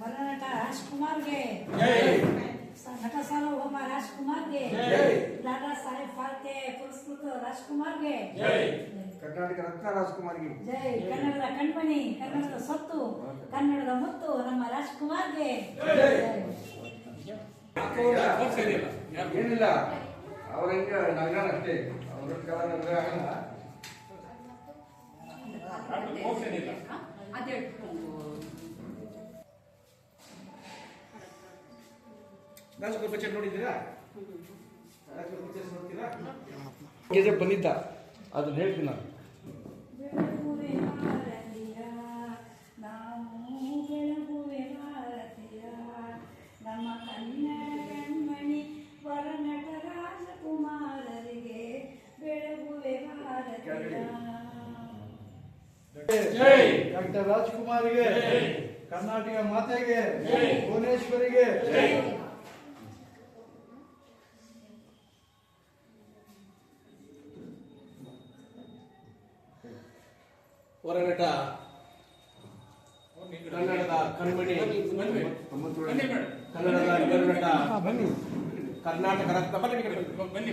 ವರನಟ ರಾಜ್ಕುಮಾರ್ಗೆ. ನಟ ಸಾರ್ವಭೌಮ ರಾಜ್ಕುಮಾರ್ಗೆ. ದಾದಾ ಸಾಹೇಬ್ ಫಾಲ್ಕೆ ಪುರಸ್ಕೃತ ರಾಜ್ಕುಮಾರ್ಗೆ. ಕರ್ನಾಟಕ ರತ್ನ ರಾಜ್ಕುಮಾರ್ಗೆ. ಜೈ. ಕನ್ನಡದ ಕಣ್ಮಣಿ ಕನ್ನಡದ ಸೊತ್ತು ಕನ್ನಡದ ಮುತ್ತು ನಮ್ಮ ರಾಜ್ಕುಮಾರ್ಗೆ. ಏನಿಲ್ಲ. ಅವ್ರ ಹಿಂಗ ನಗರ ಅಷ್ಟೇ ಅವ್ರ ಕಾಲ ನಗರ ಆಗಲ್ಲ ಪಿಕ್ಚರ್ ನೋಡಿದ್ದೀರಾ? ಪಿಕ್ಚರ್ಸ್ ನೋಡ್ತೀರಾ? ಬಂದಿದ್ದ. ಅದನ್ನ ಹೇಳ್ತೀನಿ ನಾನು. ಡಾಕ್ಟರ್ ರಾಜ್ಕುಮಾರ್ಗೆ ಕರ್ನಾಟಕ ಮಾತೆಗೆ ಭುವನೇಶ್ವರಿಗೆ. ಹೊರನಟ ಕನ್ನಡದ ಕಣ್ಮಣಿ ಕನ್ನಡದ ಕನ್ನಡ. ಕರ್ನಾಟಕ ರತ್ನ ಬನ್ನಿ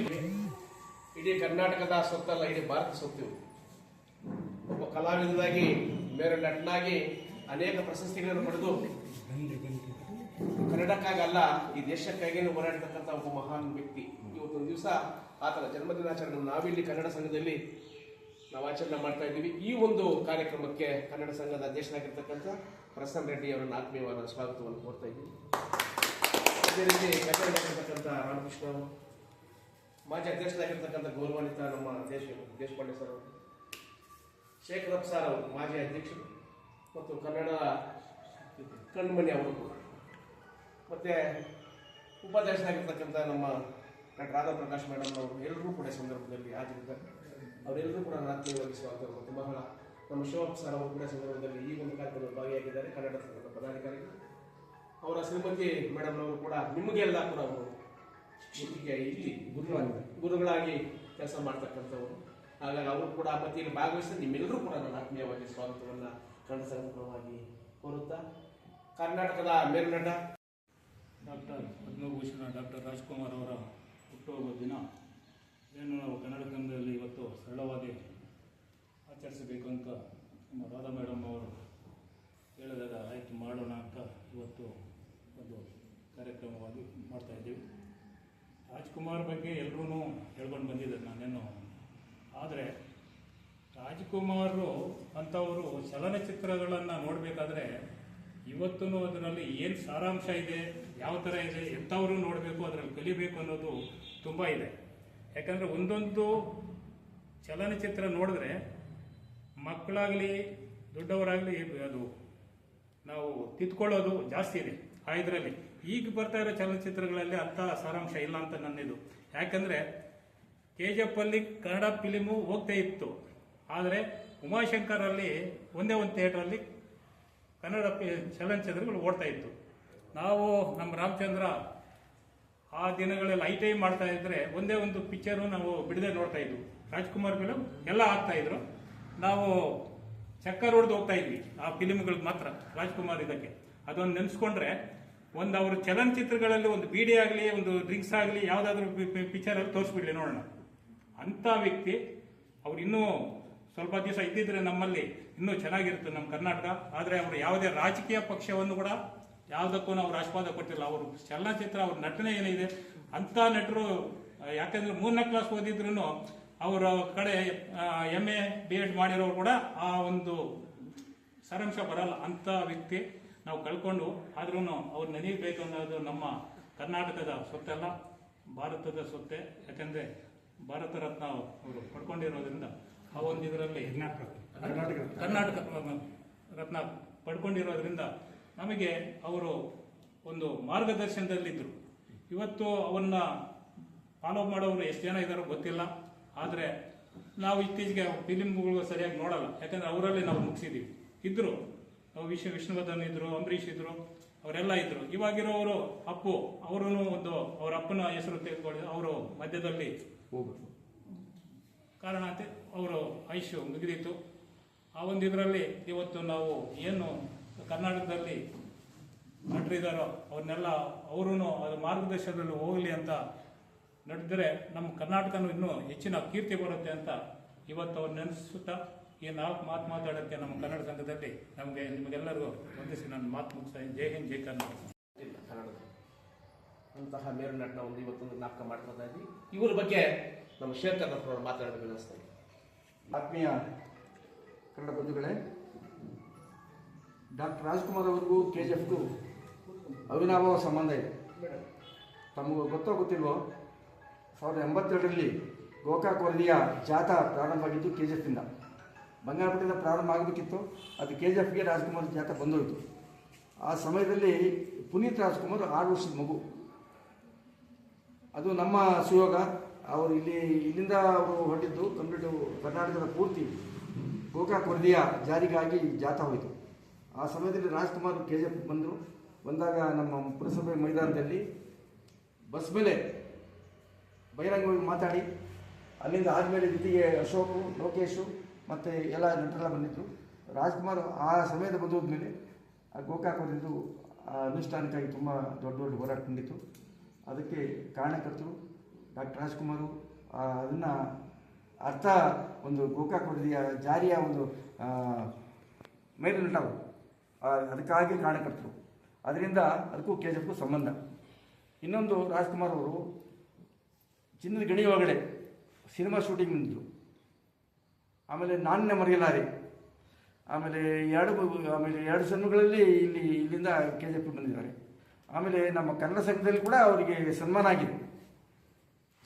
ಇಡೀ ಕರ್ನಾಟಕದ ಸೊತ್ತಲ್ಲ ಇಡೀ ಭಾರತ ಸೊತ್ತು ಒಬ್ಬ ಕಲಾವಿದನಾಗಿ ಬೇರೆ ನಟನಾಗಿ ಅನೇಕ ಪ್ರಶಸ್ತಿಗಳನ್ನು ಪಡೆದು ಕನ್ನಡಕ್ಕಾಗಲ್ಲ ಈ ದೇಶಕ್ಕಾಗಿ ಹೋರಾಡ್ತಕ್ಕಂಥ ಒಬ್ಬ ಮಹಾನ್ ವ್ಯಕ್ತಿ. ಇವತ್ತೊಂದು ದಿವಸ ಆತನ ಜನ್ಮದಿನಾಚರಣೆ ನಾವಿಲ್ಲಿ ಕನ್ನಡ ಸಂಘದಲ್ಲಿ ನಾವು ಆಚರಣೆ ಮಾಡ್ತಾ ಇದ್ದೀವಿ. ಈ ಒಂದು ಕಾರ್ಯಕ್ರಮಕ್ಕೆ ಕನ್ನಡ ಸಂಘದ ಅಧ್ಯಕ್ಷರಾಗಿರ್ತಕ್ಕಂಥ ಪ್ರಸನ್ನ ರೆಡ್ಡಿ ಅವರನ್ನು ಆತ್ಮೀಯವಾದ ಸ್ವಾಗತವನ್ನು ಕೋರ್ತಾ ಇದ್ದೀವಿ ಅದೇ ರೀತಿ ಕನ್ನಡದಲ್ಲಿರ್ತಕ್ಕಂಥ ರಾಮಕೃಷ್ಣ ಮಾಜಿ ಅಧ್ಯಕ್ಷರಾಗಿರ್ತಕ್ಕಂಥ ಗೌರವಾನ್ವಿತ ನಮ್ಮ ದೇಶ ದೇಶಪಾಂಡೆ ಸರ್ ಅವರು. ಶೇಖರಪ್ಪ ಸರ್ ಅವರು, ಮಾಜಿ ಅಧ್ಯಕ್ಷರು ಮತ್ತು ಕನ್ನಡ ಕಣ್ಮಣಿ ಅವರು. ಮತ್ತು ಉಪಾಧ್ಯಕ್ಷರಾಗಿರ್ತಕ್ಕಂಥ ನಮ್ಮ ಡಾಕ್ಟರ್ ರಾಧಾ ಪ್ರಕಾಶ್ ಮೇಡಮ್ ಅವರು ಎಲ್ಲರೂ ಕೂಡ ಸಂದರ್ಭದಲ್ಲಿ ಹಾಜರಿದ್ದಾರೆ. ಅವರೆಲ್ಲರೂ ಕೂಡ ಆತ್ಮೀಯವಾಗಿ ಸ್ವಾಗತ ಮತ್ತು ಬಹಳ ನಮ್ಮ ಶಿವಪ್ಪ ಸರ್ ಅವರು ಕೂಡ ಸಂದರ್ಭದಲ್ಲಿ ಈ ಒಂದು ಕಾರ್ಯಕ್ರಮದಲ್ಲಿ ಭಾಗಿಯಾಗಿದ್ದಾರೆ, ಕನ್ನಡ ಸಂಘದ ಪದಾಧಿಕಾರಿಗಳು. ಅವರ ಶ್ರೀಮತಿ ಮೇಡಮ್ನವರು ಕೂಡ ನಿಮಗೆಲ್ಲ ಕೂಡ ಅವರು ಇಲ್ಲಿ ಗುರುಗಳಾಗಿ ಗುರುಗಳಾಗಿ ಕೆಲಸ ಮಾಡ್ತಕ್ಕಂಥವರು. ಹಾಗಾಗಿ ಅವರು ಕೂಡ ಆ ಪತಿಯಲ್ಲಿ ಭಾಗವಹಿಸಿ ನಿಮ್ಮೆಲ್ಲರೂ ಕೂಡ ನನ್ನ ಆತ್ಮೀಯವಾಗಿ ಸ್ವಾಗತವನ್ನು ಕನ್ನಡ ಕೋರುತ್ತಾ ಕರ್ನಾಟಕದ ಮೇಲ್ನಟ ಡಾಕ್ಟರ್ ಪದ್ಮಭೂಷಣ ಡಾಕ್ಟರ್ ರಾಜ್ಕುಮಾರ್ ಅವರ ಹುಟ್ಟುಹಬ್ಬದ ದಿನ. ಇದನ್ನು ನಾವು ಕನ್ನಡ ಸಂಘದಲ್ಲಿ ಇವತ್ತು ಸರಳವಾಗಿ ಆಚರಿಸಬೇಕು ಅಂತ ನಮ್ಮ ರಾಧಾ ಮೇಡಮ್ ಅವರು ಹೇಳಿದಾಗ ಆಯ್ಕೆ ಮಾಡೋಣ ಅಂತ ಇವತ್ತು ಒಂದು ಕಾರ್ಯಕ್ರಮವಾಗಿ ಮಾಡ್ತಾ ಇದ್ದೀವಿ. ರಾಜ್ಕುಮಾರ್ ಬಗ್ಗೆ ಎಲ್ಲರೂ ಹೇಳ್ಕೊಂಡು ಬಂದಿದ್ದಾರೆ. ನಾನೇನು ಆದರೆ ರಾಜ್ಕುಮಾರರು ಅಂಥವರು ಚಲನಚಿತ್ರಗಳನ್ನು ನೋಡಬೇಕಾದ್ರೆ ಇವತ್ತೂ ಅದರಲ್ಲಿ ಏನು ಸಾರಾಂಶ ಇದೆ, ಯಾವ ಥರ ಇದೆ, ಎಂಥವರು ನೋಡಬೇಕು, ಅದರಲ್ಲಿ ಕಲಿಬೇಕು ಅನ್ನೋದು ತುಂಬ ಇದೆ. ಯಾಕಂದರೆ ಒಂದೊಂದು ಚಲನಚಿತ್ರ ನೋಡಿದ್ರೆ ಮಕ್ಕಳಾಗಲಿ, ದೊಡ್ಡವರಾಗಲಿ ಅದು ನಾವು ತಿದ್ಕೊಳ್ಳೋದು ಜಾಸ್ತಿ ಇದೆ ಆ ಇದರಲ್ಲಿ. ಈಗ ಬರ್ತಾ ಇರೋ ಚಲನಚಿತ್ರಗಳಲ್ಲಿ ಅಂಥ ಸಾರಾಂಶ ಇಲ್ಲ ಅಂತ ನನ್ನಿದು. ಯಾಕಂದರೆ ಕೆ ಕನ್ನಡ ಫಿಲಿಮು ಹೋಗ್ತಾ ಇತ್ತು. ಆದರೆ ಉಮಾಶಂಕರಲ್ಲಿ ಒಂದೇ ಒಂದು ಥಿಯೇಟ್ರಲ್ಲಿ ಕನ್ನಡ ಚಲನಚಿತ್ರಗಳು ಓಡ್ತಾ ಇತ್ತು. ನಾವು ನಮ್ಮ ರಾಮಚಂದ್ರ ಆ ದಿನಗಳಲ್ಲಿ ಐ ಟೈಮ್ ಮಾಡ್ತಾ ಇದ್ರೆ ಒಂದೇ ಒಂದು ಪಿಕ್ಚರು ನಾವು ಬಿಡದೆ ನೋಡ್ತಾ ಇದ್ವು. ರಾಜ್ಕುಮಾರ್ ಫಿಲಮ್ ಎಲ್ಲ ಆಗ್ತಾ ಇದ್ರು. ನಾವು ಚಕ್ಕರ್ ಹೊಡೆದು ಹೋಗ್ತಾ ಇದ್ವಿ ಆ ಫಿಲಿಮ್ಗಳಿಗೆ ಮಾತ್ರ, ರಾಜ್ಕುಮಾರ್ ಇದಕ್ಕೆ. ಅದೊಂದು ನೆನೆಸ್ಕೊಂಡ್ರೆ ಒಂದು ಅವ್ರ ಚಲನಚಿತ್ರಗಳಲ್ಲಿ ಒಂದು ಬೀಡಿ ಆಗಲಿ, ಒಂದು ಡ್ರಿಂಕ್ಸ್ ಆಗಲಿ, ಯಾವುದಾದ್ರೂ ಪಿಕ್ಚರಲ್ಲಿ ತೋರಿಸ್ಬಿಡ್ಲಿ ನೋಡೋಣ. ಅಂಥ ವ್ಯಕ್ತಿ ಅವ್ರು ಇನ್ನೂ ಸ್ವಲ್ಪ ದಿವಸ ಇದ್ದಿದ್ರೆ ನಮ್ಮಲ್ಲಿ ಇನ್ನೂ ಚೆನ್ನಾಗಿರುತ್ತೆ ನಮ್ಮ ಕರ್ನಾಟಕ. ಆದರೆ ಅವರು ಯಾವುದೇ ರಾಜಕೀಯ ಪಕ್ಷವನ್ನು ಕೂಡ ಯಾವುದಕ್ಕೂ ನಾವು ಆಸ್ವಾದ ಕೊಟ್ಟಿಲ್ಲ. ಅವರು ಚಲನಚಿತ್ರ, ಅವ್ರ ನಟನೆ ಏನಿದೆ, ಅಂಥ ನಟರು ಯಾಕೆಂದ್ರೆ ಮೂರನೇ ಕ್ಲಾಸ್ ಓದಿದ್ರು ಅವರ ಕಡೆ ಎಂ ಎ ಬಿ ಎಡ್ ಮಾಡಿರೋರು ಕೂಡ ಆ ಒಂದು ಸಾರಾಂಶ ಬರಲ್ಲ. ಅಂಥ ವ್ಯಕ್ತಿ ನಾವು ಕಳ್ಕೊಂಡು ಆದ್ರೂ ಅವ್ರು ನೆನೀಬೇಕು ಅನ್ನೋದು ನಮ್ಮ ಕರ್ನಾಟಕದ ಸೊತ್ತಲ್ಲ, ಭಾರತದ ಸೊತ್ತೆ. ಯಾಕಂದ್ರೆ ಭಾರತ ರತ್ನ ಅವರು ಪಡ್ಕೊಂಡಿರೋದ್ರಿಂದ ಆ ಒಂದು ಇದರಲ್ಲಿ ಕರ್ನಾಟಕ ರತ್ನ. ಪಡ್ಕೊಂಡಿರೋದ್ರಿಂದ ನಮಗೆ ಅವರು ಒಂದು ಮಾರ್ಗದರ್ಶನದಲ್ಲಿದ್ದರು. ಇವತ್ತು ಅವನ್ನ ಫಾಲೋ ಮಾಡೋರು ಎಷ್ಟು ಜನ ಇದ್ದಾರೋ ಗೊತ್ತಿಲ್ಲ. ಆದರೆ ನಾವು ಇತ್ತೀಚೆಗೆ ಫಿಲಿಮ್ಗಳು ಸರಿಯಾಗಿ ನೋಡಲ್ಲ. ಯಾಕಂದ್ರೆ ಅವರಲ್ಲಿ ನಾವು ಮುಗಿಸಿದ್ದೀವಿ ಇದ್ದರು ನಾವು ವಿಶ್ವ ವಿಷ್ಣುವರ್ಧನ್ ಇದ್ದರು ಅಂಬರೀಷ್ ಇದ್ರು ಅವರೆಲ್ಲ ಇದ್ರು. ಇವಾಗಿರೋರು ಅಪ್ಪು ಅವರು ಒಂದು ಅವ್ರ ಅಪ್ಪನ ಹೆಸರು ತೆಗೆದುಕೊಳ್ಳಿ ಅವರು ಮಧ್ಯದಲ್ಲಿ ಕಾರಣ ಅಂತ ಅವರು ಆಯುಷ್ಯ ಮುಗಿದಿತ್ತು. ಆ ಒಂದು ಇದರಲ್ಲಿ ಇವತ್ತು ನಾವು ಏನು ಕರ್ನಾಟಕದಲ್ಲಿ ನಟರಿದಾರೋ ಅವ್ರನ್ನೆಲ್ಲ ಅವರೂ ಅದು ಮಾರ್ಗದರ್ಶನದಲ್ಲಿ ಹೋಗಲಿ ಅಂತ ನಡೆದರೆ ನಮ್ಮ ಕರ್ನಾಟಕನೂ ಇನ್ನೂ ಹೆಚ್ಚಿನ ಕೀರ್ತಿ ಬರುತ್ತೆ ಅಂತ ಇವತ್ತು ಅವ್ರು ನೆನೆಸುತ್ತಾ ಈ ನಾಲ್ಕು ಮಾತು ಮಾತಾಡೋಕ್ಕೆ ನಮ್ಮ ಕನ್ನಡ ಸಂಘದಲ್ಲಿ ನಮಗೆ ನಿಮಗೆಲ್ಲರಿಗೂ ವಂದಿಸಿ ನನ್ನ ಮಾತು ಮುಗಿಸ್ತಾ ಇದ್ದೀನಿ. ಜೈ ಹಿಂದ್ ಜೈ ಕರ್ನಾಟಕ ಇಲ್ಲ ಕನ್ನಡದ. ಅಂತಹ ಮೇರು ನಟನ ಒಂದು ಇವತ್ತೊಂದು ನಾಟಕ ಮಾಡ್ತಾ ಇದ್ವಿ ಇವರ ಬಗ್ಗೆ ನಮ್ಮ ಶೇಖರ್ ಅವರು ಮಾತಾಡಬೇಕು ಅನಿಸ್ತಾ ಇದೆ ಆತ್ಮೀಯ ಕನ್ನಡ ಬಂಧುಗಳೇ ಡಾಕ್ಟರ್ ರಾಜ್ಕುಮಾರ್ ಅವ್ರಿಗೂ ಕೆ ಜಿ ಎಫ್ಗೂ ಅವಿನಾಭಾವ ಸಂಬಂಧ ಇದೆ. ತಮಗೆ ಗೊತ್ತೋ ಗೊತ್ತಿಲ್ವೋ ಸಾವಿರದ ಎಂಬತ್ತೆರಡರಲ್ಲಿ ಗೋಕಾಕ್ ವರದಿಯ ಜಾಥಾ ಪ್ರಾರಂಭವಾಗಿದ್ದು ಕೆ ಜಿ ಎಫ್ನಿಂದ ಬಂಗಾರಪೇಟೆಯಿಂದ ಪ್ರಾರಂಭ ಆಗಬೇಕಿತ್ತು. ಅದು ಕೆ ಜಿ ಎಫ್ಗೆ ರಾಜ್ಕುಮಾರ್ ಜಾಥಾ ಬಂದೋಯಿತು. ಆ ಸಮಯದಲ್ಲಿ ಪುನೀತ್ ರಾಜ್ಕುಮಾರ್ ಆರು ವರ್ಷದ ಮಗು. ಅದು ನಮ್ಮ ಸುಯೋಗ. ಅವರು ಇಲ್ಲಿ, ಇಲ್ಲಿಂದ ಅವರು ಹೊರಟಿದ್ದು ಕಂಪ್ಲೀಟು ಕರ್ನಾಟಕದ ಪೂರ್ತಿ. ಗೋಕಾಕ್ ವರದಿಯ ಜಾರಿಗಾಗಿ ಜಾಥಾ ಹೋಯಿತು. ಆ ಸಮಯದಲ್ಲಿ ರಾಜ್ಕುಮಾರ್ ಕೆ ಜಿ ಎಫ್ ಬಂದರು. ಬಂದಾಗ ನಮ್ಮ ಪುರಸಭೆ ಮೈದಾನದಲ್ಲಿ ಬಸ್ ಮೇಲೆ ಬಹಿರಂಗವಾಗಿ ಮಾತಾಡಿ, ಅಲ್ಲಿಂದ ಆದಮೇಲೆ ಜೊತೆಗೆ ಅಶೋಕು, ಲೋಕೇಶು ಮತ್ತು ಎಲ್ಲ ನಟರೆಲ್ಲ ಬಂದಿದ್ದರು ರಾಜ್ಕುಮಾರ್ ಆ ಸಮಯದ ಆ ಗೋಕಾಕ್ ಆ ಅನುಷ್ಠಾನಕ್ಕಾಗಿ ತುಂಬ ದೊಡ್ಡ ದೊಡ್ಡ ಹೋರಾಟ ನಡೀತು. ಅದಕ್ಕೆ ಕಾರಣಕರ್ತರು ಡಾಕ್ಟರ್ ರಾಜ್ಕುಮಾರು ಅದನ್ನು ಅರ್ಥ ಒಂದು ಗೋಕಾಕ್ ಜಾರಿಯ ಒಂದು ಆ, ಮೇಲಿನಟ ಆ, ಅದಕ್ಕಾಗಿ ಕಾರಣಕರ್ತರು. ಅದರಿಂದ ಅದಕ್ಕೂ ಕೆ ಜಿಕ್ಕೂ ಸಂಬಂಧ. ಇನ್ನೊಂದು ರಾಜ್ಕುಮಾರ್ ಅವರು ಚಿನ್ನದ ಗಣಿ ಒಳಗಡೆ ಸಿನಿಮಾ ಶೂಟಿಂಗ್ ನಿಂತರು ಆಮೇಲೆ ನಾಣ್ಯ ಮರೆಯಲಾರಿ. ಆಮೇಲೆ ಎರಡು ಆಮೇಲೆ ಎರಡು ಸಣ್ಣಗಳಲ್ಲಿ ಇಲ್ಲಿ ಇಲ್ಲಿಂದ ಕೆ ಜಿ ಪಿ ಬಂದಿದ್ದಾರೆ. ಆಮೇಲೆ ನಮ್ಮ ಕನ್ನಡ ಸಂಘದಲ್ಲಿ ಕೂಡ ಅವರಿಗೆ ಸನ್ಮಾನ ಆಗಿದೆ.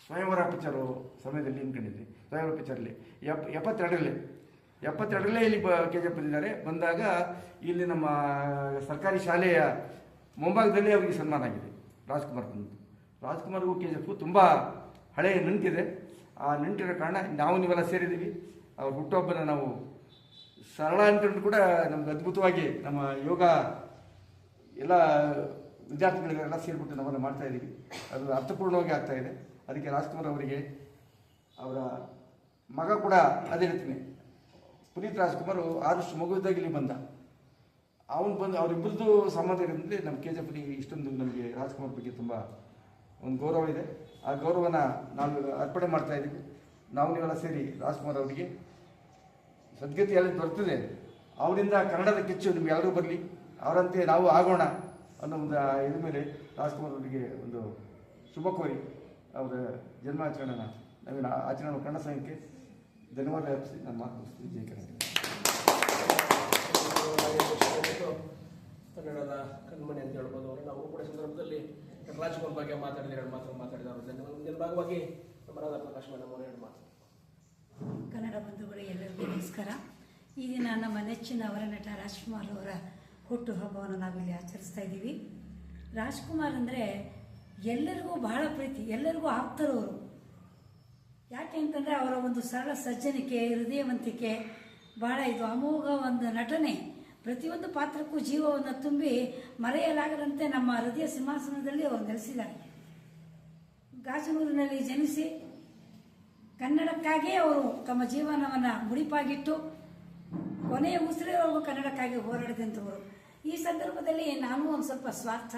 ಸ್ವಯಂವರ ಪಿಕ್ಚರು ಸಮಯದಲ್ಲಿ ಅನ್ಕೊಂಡಿದ್ವಿ ಸ್ವಯಂವರ ಪಿಕ್ಚರಲ್ಲಿ ಎಪ್ ಎಪ್ಪತ್ತೆರಡರಲ್ಲಿ. ಎಪ್ಪತ್ತೆರಡರಲ್ಲೇ ಇಲ್ಲಿ ಬ ಕೆ ಜೆ ಬಂದಿದ್ದಾರೆ. ಬಂದಾಗ ಇಲ್ಲಿ ನಮ್ಮ ಸರ್ಕಾರಿ ಶಾಲೆಯ ಮುಂಭಾಗದಲ್ಲಿ ಅವರಿಗೆ ಸನ್ಮಾನ ಆಗಿದೆ. ರಾಜ್ಕುಮಾರ್ ಬಂದು. ರಾಜ್ಕುಮಾರ್ಗೂ ಕೆ ಜೆ ಪು ತುಂಬ ಹಳೆಯ ನಂಟಿದೆ. ಆ ನಂಟಿರೋ ಕಾರಣ ನಾವು ನೀವೆಲ್ಲ ಸೇರಿದ್ದೀವಿ. ಅವ್ರ ಹುಟ್ಟುಹಬ್ಬನ ನಾವು ಸರಳ ಅಂತ ಕೂಡ ನಮ್ಗೆ ಅದ್ಭುತವಾಗಿ ನಮ್ಮ ಯೋಗ ಎಲ್ಲ ವಿದ್ಯಾರ್ಥಿಗಳಿಗೆಲ್ಲ ಸೇರಿಬಿಟ್ಟು ನಾವೆಲ್ಲ ಮಾಡ್ತಾ ಇದ್ದೀವಿ. ಅದು ಅರ್ಥಪೂರ್ಣವಾಗಿ ಆಗ್ತಾ ಇದೆ. ಅದಕ್ಕೆ ರಾಜ್ಕುಮಾರ್ ಅವರಿಗೆ, ಅವರ ಮಗ ಕೂಡ ಅದೇ ಹೇಳ್ತೀನಿ ಪುನೀತ್ ರಾಜ್ಕುಮಾರ್ ಮಗು ಮಗುವಿದ್ದಾಗ ಇಲ್ಲಿ ಬಂದ. ಅವನು ಬಂದು, ಅವರಿಬ್ಬರದ್ದು ಸಂಬಂಧ ಇರೋದ್ರಿಂದ ನಮ್ಮ ಕೆ ಜಿ ಎಫ್ಗೆ ಇಷ್ಟೊಂದು ನಮಗೆ ರಾಜ್ಕುಮಾರ್ ಬಗ್ಗೆ ತುಂಬ ಒಂದು ಗೌರವ ಇದೆ. ಆ ಗೌರವನ ನಾವು ಅರ್ಪಣೆ ಮಾಡ್ತಾ ಇದ್ದೀವಿ. ನಾವು ನೀವೆಲ್ಲ ಸೇರಿ ರಾಜ್ಕುಮಾರ್ ಅವರಿಗೆ ಸದ್ಗತಿ ಎಲ್ಲಿ ದೊರೆತಿದೆ ಅವರಿಂದ ಕನ್ನಡದ ಕಿಚ್ಚು ನಿಮ್ಗೆ ಎಲ್ಲರೂ ಬರಲಿ. ಅವರಂತೆ ನಾವು ಆಗೋಣ ಅನ್ನೋ ಒಂದು ಇದ್ರ ಮೇಲೆ ರಾಜ್ಕುಮಾರ್ ಅವರಿಗೆ ಒಂದು ಶುಭ ಕೋರಿ ಅವರ ಜನ್ಮಾಚರಣೆನ, ನಾವಿನ ಆಚರಣೆ ಕನ್ನಡ ಸಂಘಕ್ಕೆ ಧನ್ಯವಾದ ಅರ್ಪಿಸಿ ನಾನು ಮಾತು ಜಯ ಕನ್ನಡದ ಕಣ್ಮಣಿ ಅಂತ ಹೇಳ್ಬೋದು ಅವರು. ನಾವು ಕೂಡ ಸಂದರ್ಭದಲ್ಲಿ ರಾಜ್ಕುಮಾರ್ ಬಗ್ಗೆ ಮಾತಾಡಿದ ಎರಡು ಮಾತು ಮಾತಾಡಿದವರು. ಇದರ ಭಾಗವಾಗಿ ನಮ್ಮ ಪ್ರಕಾಶ್ ಮೇಡಮ್ ಅವರು ಎರಡು ಮಾತು ಕನ್ನಡ ಬಂಧುಗಳು ಎಲ್ಲರಿಗೂ ನಮಸ್ಕಾರ. ಈ ದಿನ ನಮ್ಮ ನೆಚ್ಚಿನ ಅವರ ನಟ ರಾಜ್ಕುಮಾರ್ ಅವರ ಹುಟ್ಟುಹಬ್ಬವನ್ನು ನಾವಿಲ್ಲಿ ಆಚರಿಸ್ತಾ ಇದ್ದೀವಿ. ರಾಜ್ಕುಮಾರ್ ಅಂದರೆ ಎಲ್ಲರಿಗೂ ಬಹಳ ಪ್ರೀತಿ, ಎಲ್ಲರಿಗೂ ಆಪ್ತರವರು. ಯಾಕೆ ಅಂತಂದರೆ ಅವರ ಒಂದು ಸರಳ ಸಜ್ಜನಿಕೆ, ಹೃದಯವಂತಿಕೆ, ಬಹಳ ಇದು ಅಮೋಘ ಒಂದು ನಟನೆ. ಪ್ರತಿಯೊಂದು ಪಾತ್ರಕ್ಕೂ ಜೀವವನ್ನು ತುಂಬಿ ಮರೆಯಲಾಗದಂತೆ ನಮ್ಮ ಹೃದಯ ಸಿಂಹಾಸನದಲ್ಲಿ ಅವರು ನೆಲೆಸಿದ್ದಾರೆ. ಗಾಜನೂರಿನಲ್ಲಿ ಜನಿಸಿ ಕನ್ನಡಕ್ಕಾಗಿಯೇ ಅವರು ತಮ್ಮ ಜೀವನವನ್ನು ಮುಡಿಪಾಗಿಟ್ಟು ಕೊನೆಯ ಉಸಿರಿವರೆಗೂ ಕನ್ನಡಕ್ಕಾಗಿ ಹೋರಾಡಿದಂಥವರು. ಈ ಸಂದರ್ಭದಲ್ಲಿ ನಾನು ಒಂದು ಸ್ವಲ್ಪ ಸ್ವಾರ್ಥ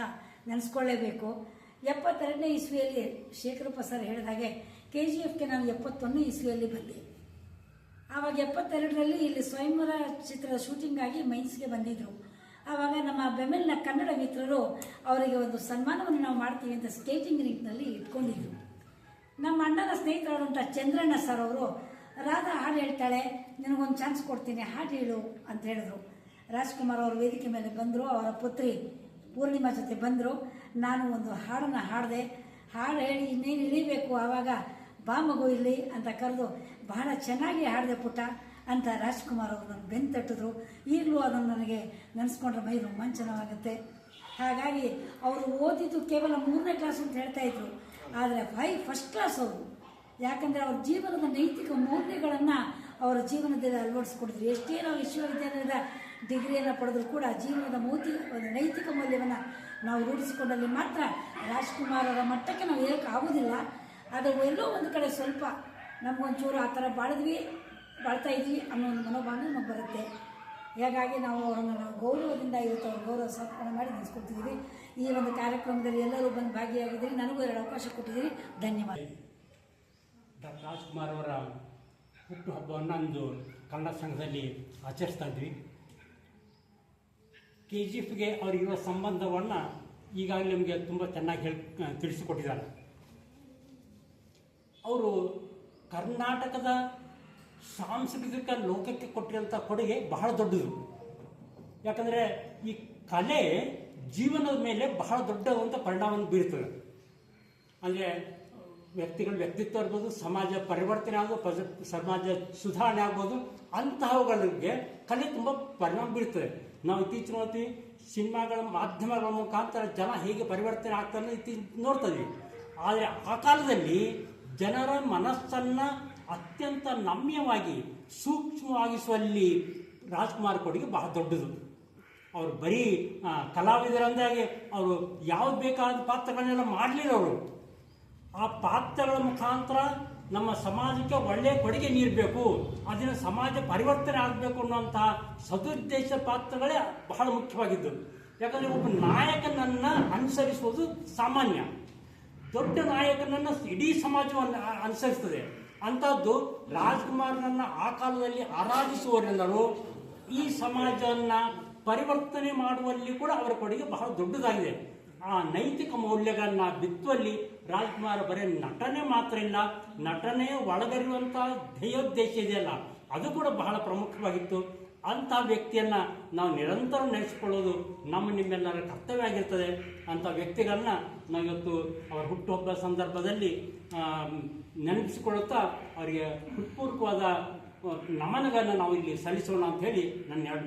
ನೆನೆಸ್ಕೊಳ್ಳೇಬೇಕು. ಎಪ್ಪತ್ತೆರಡನೇ ಇಸ್ವಿಯಲ್ಲಿ ಶೇಖರಪ್ಪ ಸರ್ ಹೇಳಿದಾಗೆ ಕೆ ಜಿ ಎಫ್ಗೆ ನಾನು ಎಪ್ಪತ್ತೊಂದನೇ ಇಸ್ವಿಯಲ್ಲಿ ಬಂದೆ. ಆವಾಗ ಎಪ್ಪತ್ತೆರಡರಲ್ಲಿ ಇಲ್ಲಿ ಸ್ವಯಂವರ ಚಿತ್ರದ ಶೂಟಿಂಗಾಗಿ ಮೈನ್ಸ್ಗೆ ಬಂದಿದ್ದರು ಆವಾಗ ನಮ್ಮ ಬೆಮೆಲ್ನ ಕನ್ನಡ ಮಿತ್ರರು ಅವರಿಗೆ ಒಂದು ಸನ್ಮಾನವನ್ನು ನಾವು ಮಾಡ್ತೀವಿ ಅಂತ ಸ್ಕೇಟಿಂಗ್ ರಿಂಕ್ನಲ್ಲಿ ಇಟ್ಕೊಂಡಿದ್ರು. ನಮ್ಮ ಅಣ್ಣನ ಸ್ನೇಹಿತರಾದಂಥ ಚಂದ್ರಣ್ಣ ಸರ್ ಅವರು, ರಾಧಾ, ಹಾಡು ಹೇಳ್ತಾಳೆ, ನಿನಗೊಂದು ಚಾನ್ಸ್ ಕೊಡ್ತೀನಿ, ಹಾಡು ಹೇಳು ಅಂತ ಹೇಳಿದ್ರು. ರಾಜ್ಕುಮಾರ್ ಅವರು ವೇದಿಕೆ ಮೇಲೆ ಬಂದರು, ಅವರ ಪುತ್ರಿ ಪೂರ್ಣಿಮಾ ಜೊತೆ ಬಂದರು. ನಾನು ಒಂದು ಹಾಡನ್ನು ಹಾಡಿದೆ, ಹಾಡು ಹೇಳಿ ಇನ್ನೇನು ಇಳಿಬೇಕು, ಆವಾಗ ಬಾ ಮಗು ಇಲ್ಲಿ ಅಂತ ಕರೆದು, ಬಹಳ ಚೆನ್ನಾಗಿ ಹಾಡಿದೆ ಪುಟ್ಟ ಅಂತ ರಾಜ್ಕುಮಾರ್ ಅವರು ನನ್ನ ಬೆನ್ನು ತಟ್ಟಿದ್ರು. ಈಗಲೂ ಅದನ್ನು ನನಗೆ ನೆನೆಸ್ಕೊಂಡ್ರೆ ಮೈ ರೋಮಾಂಚನವಾಗುತ್ತೆ. ಹಾಗಾಗಿ, ಅವರು ಓದಿದ್ದು ಕೇವಲ ಮೂರನೇ ಕ್ಲಾಸ್ ಅಂತ ಹೇಳ್ತಾ ಇದ್ರು. ಆದರೆ ಫೈ ಫಸ್ಟ್ ಕ್ಲಾಸ್ ಅವರು. ಯಾಕಂದರೆ ಅವ್ರ ಜೀವನದ ನೈತಿಕ ಮೌಲ್ಯಗಳನ್ನು ಅವರ ಜೀವನದಲ್ಲಿ ಅಳವಡಿಸ್ಕೊಡಿದ್ರು. ಎಷ್ಟೇ ನಾವು ವಿಶ್ವವಿದ್ಯಾಲಯದ ಡಿಗ್ರಿಯನ್ನು ಪಡೆದ್ರು ಕೂಡ ಜೀವನದ ಮೌತಿ ಒಂದು ನೈತಿಕ ಮೌಲ್ಯವನ್ನು ನಾವು ರೂಢಿಸಿಕೊಂಡಲ್ಲಿ ಮಾತ್ರ ರಾಜ್ಕುಮಾರರ ಮಟ್ಟಕ್ಕೆ ನಾವು ಹೇಳಕ್ಕೆ ಆಗೋದಿಲ್ಲ. ಅದು ಎಲ್ಲೋ ಒಂದು ಕಡೆ ಸ್ವಲ್ಪ ನಮಗೊಂಚೂರು ಆ ಥರ ಬಾಳಿದ್ವಿ, ಬಾಳ್ತಾ ಇದ್ವಿ ಅನ್ನೋ ಒಂದು ಮನೋಭಾವನೆ ನಮಗೆ ಬರುತ್ತೆ. ಹಾಗಾಗಿ ನಾವು ಅವರನ್ನು ಗೌರವದಿಂದ ಇವತ್ತು ಗೌರವ ಸಮರ್ಪಣೆ ಮಾಡಿ ನೆನೆಸ್ಕೊಳ್ತಿದ್ದೀವಿ ಈ ಒಂದು ಕಾರ್ಯಕ್ರಮದಲ್ಲಿ ಎಲ್ಲರೂ ಬಂದು ಭಾಗಿಯಾಗಿದ್ದೀರಿ. ನನಗೂ ಎರಡು ಅವಕಾಶ ಕೊಟ್ಟಿದ್ದೀರಿ. ಧನ್ಯವಾದ. ಡಾಕ್ಟರ್ ರಾಜ್ಕುಮಾರ್ ಅವರ ಹುಟ್ಟುಹಬ್ಬವನ್ನು ಅಂದು ಕನ್ನಡ ಸಂಘದಲ್ಲಿ ಆಚರಿಸ್ತಾ ಇದ್ವಿ. ಕೆ ಜಿ ಎಫ್ಗೆ ಅವರಿಗಿರುವ ಸಂಬಂಧವನ್ನು ಈಗಾಗಲೇ ನಿಮಗೆ ತುಂಬ ಚೆನ್ನಾಗಿ ಹೇಳಿ ತಿಳಿಸಿಕೊಟ್ಟಿದ್ದಾರೆ. ಅವರು ಕರ್ನಾಟಕದ ಸಾಂಸ್ಕೃತಿಕ ಲೋಕಕ್ಕೆ ಕೊಟ್ಟಿರೋಂಥ ಕೊಡುಗೆ ಬಹಳ ದೊಡ್ಡದು. ಯಾಕಂದರೆ ಈ ಕಲೆ ಜೀವನದ ಮೇಲೆ ಬಹಳ ದೊಡ್ಡದಂಥ ಪರಿಣಾಮವನ್ನು ಬೀರ್ತದೆ ಅಂದರೆ ವ್ಯಕ್ತಿಗಳ ವ್ಯಕ್ತಿತ್ವ ಇರ್ಬೋದು ಸಮಾಜ ಪರಿವರ್ತನೆ ಆಗ್ಬೋದು ಸಮಾಜ ಸುಧಾರಣೆ ಆಗ್ಬೋದು, ಅಂತಹವುಗಳಿಗೆ ಕಲೆ ತುಂಬ ಪರಿಣಾಮ ಬೀರ್ತದೆ ನಾವು ಇತ್ತೀಚಿನ ನೋಡ್ತೀವಿ ಸಿನಿಮಾಗಳ ಮಾಧ್ಯಮಗಳ ಮುಖಾಂತರ ಜನ ಹೇಗೆ ಪರಿವರ್ತನೆ ಆಗ್ತಾರೆ ಇತ್ತೀಚೆಗೆ ನೋಡ್ತಾ ಆದರೆ ಆ ಕಾಲದಲ್ಲಿ ಜನರ ಮನಸ್ಸನ್ನು ಅತ್ಯಂತ ನಮ್ಯವಾಗಿ ಸೂಕ್ಷ್ಮವಾಗಿಸುವಲ್ಲಿ ರಾಜ್ಕುಮಾರ್ ಕೊಡುಗೆ ಬಹಳ ದೊಡ್ಡದು. ಅವರು ಬರೀ ಕಲಾವಿದರಂದಾಗೆ ಅವರು ಯಾವ್ದು ಬೇಕಾದ ಪಾತ್ರಗಳನ್ನೆಲ್ಲ ಮಾಡಲಿಲ್ಲ ಅವರು. ಆ ಪಾತ್ರಗಳ ಮುಖಾಂತರ ನಮ್ಮ ಸಮಾಜಕ್ಕೆ ಒಳ್ಳೆಯ ಕೊಡುಗೆ ನೀಡಬೇಕು ಅದನ್ನು ಸಮಾಜ ಪರಿವರ್ತನೆ ಆಗಬೇಕು ಅನ್ನುವಂತಹ ಸದುದ್ದೇಶ ಪಾತ್ರಗಳೇ ಬಹಳ ಮುಖ್ಯವಾಗಿದ್ದು. ಯಾಕಂದರೆ ಒಬ್ಬ ನಾಯಕನನ್ನು ಅನುಸರಿಸುವುದು ಸಾಮಾನ್ಯ. ದೊಡ್ಡ ನಾಯಕನನ್ನು ಇಡೀ ಸಮಾಜವನ್ನು ಅನುಸರಿಸ್ತದೆ. ಅಂಥದ್ದು ರಾಜ್ಕುಮಾರ್ನನ್ನು ಆ ಕಾಲದಲ್ಲಿ ಆರಾಧಿಸುವರೆಲ್ಲರೂ ಈ ಸಮಾಜವನ್ನು ಪರಿವರ್ತನೆ ಮಾಡುವಲ್ಲಿ ಕೂಡ ಅವರ ಕೊಡುಗೆ ಬಹಳ ದೊಡ್ಡದಾಗಿದೆ. ಆ ನೈತಿಕ ಮೌಲ್ಯಗಳನ್ನ ಬಿತ್ತುವಲ್ಲಿ ರಾಜ್ಕುಮಾರ್ ಬರೀ ನಟನೆ ಮಾತ್ರ ಇಲ್ಲ, ನಟನೆ ಒಳಗಿರುವಂಥ ಧ್ಯೇಯೋದ್ದೇಶ ಇದೆಯಲ್ಲ, ಅದು ಕೂಡ ಬಹಳ ಪ್ರಮುಖವಾಗಿತ್ತು. ಅಂಥ ವ್ಯಕ್ತಿಯನ್ನ ನಾವು ನಿರಂತರ ನಡೆಸಿಕೊಳ್ಳೋದು ನಮ್ಮ ನಿಮ್ಮೆಲ್ಲರ ಕರ್ತವ್ಯ ಆಗಿರ್ತದೆ. ಅಂಥ ವ್ಯಕ್ತಿಗಳನ್ನ ನಾವಿವತ್ತು ಅವರ ಹುಟ್ಟುಹಬ್ಬ ಸಂದರ್ಭದಲ್ಲಿ ನೆನಪಿಸಿಕೊಳ್ಳುತ್ತಾ ಅವರಿಗೆ ಹೃತ್ಪೂರ್ವಕವಾದ ನಮನಗಳನ್ನು ನಾವು ಇಲ್ಲಿ ಸಲ್ಲಿಸೋಣ ಅಂತ ಹೇಳಿ ನನ್ನ ಎರಡು